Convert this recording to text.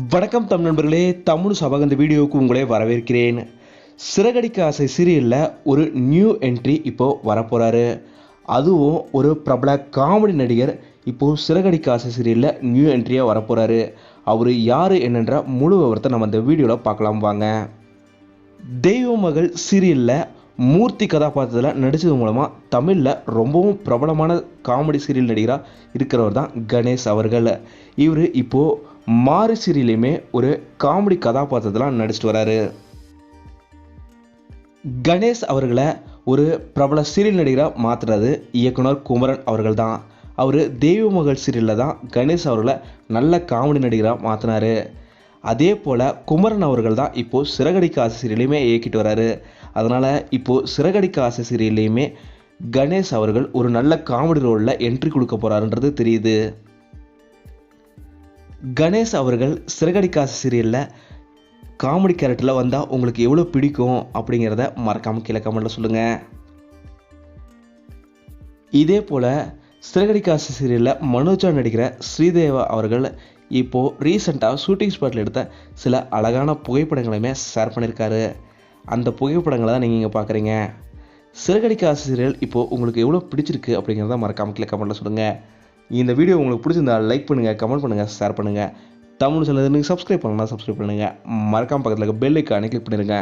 வணக்கம் தமிழ் நண்பர்களே தமிழ் சபக இந்த வீடியோவுக்கு உங்களை வரவேற்கிறேன். சிறகடிக்க ஆசை சீரியலில் ஒரு நியூ என்ட்ரி இப்போது வரப்போகிறாரு அதுவும் ஒரு பிரபல காமெடி நடிகர் இப்போது சிறகடிக்க ஆசை சீரியலில் நியூ என்ட்ரியாக வரப்போகிறாரு அவர் யார் என்னன்ற முழு விவரத்தை நம்ம இந்த வீடியோவில் பார்க்கலாம் வாங்க. தெய்வ மகள் சீரியலில் மூர்த்தி கதாபாத்திரத்தில் நடித்தது மூலமாக தமிழில் ரொம்பவும் பிரபலமான காமெடி சீரியல் நடிகராக இருக்கிறவர் தான் கணேஷ் அவர்கள். இவர் இப்போது மாறு சீரியலையுமே ஒரு காமெடி கதாபாத்திரத்தில் நடிச்சிட்டு வராரு. கணேஷ் அவர்களை ஒரு பிரபல சீரியல் நடிகராக மாற்றுறது இயக்குனர் குமரன் அவர்கள் தான் அவர் தெய்வ மகள் சீரியலில் தான் கணேஷ் அவர்களை நல்ல காமெடி நடிகராக மாற்றினாரு அதே போல் குமரன் அவர்கள் தான் இப்போது சிறகடிக்க ஆசை சீரியலையுமே இயக்கிட்டு வராரு. அதனால் இப்போது சிறகடிக்க ஆசை சீரியல்லையுமே கணேஷ் அவர்கள் ஒரு நல்ல காமெடி ரோலில் என்ட்ரி கொடுக்க போகிறாருன்றது தெரியுது. கணேஷ் அவர்கள் சிறகடிக்காசு சீரியலில் காமெடி கேரக்டரில் வந்தால் உங்களுக்கு எவ்வளோ பிடிக்கும் அப்படிங்கிறத மறக்காமல் கீழே கமெண்ட்டில் சொல்லுங்கள் இதே போல் சிறகடிக்காசு சீரியலில் மனோஜா நடிக்கிற ஸ்ரீதேவா அவர்கள் இப்போது ரீசெண்டாக ஷூட்டிங் ஸ்பாட்டில் எடுத்த சில அழகான புகைப்படங்களையுமே ஷேர் பண்ணியிருக்காரு அந்த புகைப்படங்களை தான் நீங்கள் இங்கே பார்க்குறீங்க சிறகடிக்க சீரியல் இப்போது உங்களுக்கு எவ்வளோ பிடிச்சிருக்கு அப்படிங்கிறத மறக்காமல் கீழே கமெண்ட்டில் சொல்லுங்கள் இந்த வீடியோ உங்களுக்கு பிடிச்சிருந்தா லைக் பண்ணுங்கள் கமெண்ட் பண்ணுங்கள் ஷேர் பண்ணுங்கள் தமிழ் சேனல் நீங்கள் சப்ஸ்கிரைப் பண்ணலாம் சப்ஸ்கிரைப் பண்ணுங்கள் மறக்காம பக்கத்தில் இருக்க பெல் ஐக்கானை கிளிக் பண்ணிடுங்க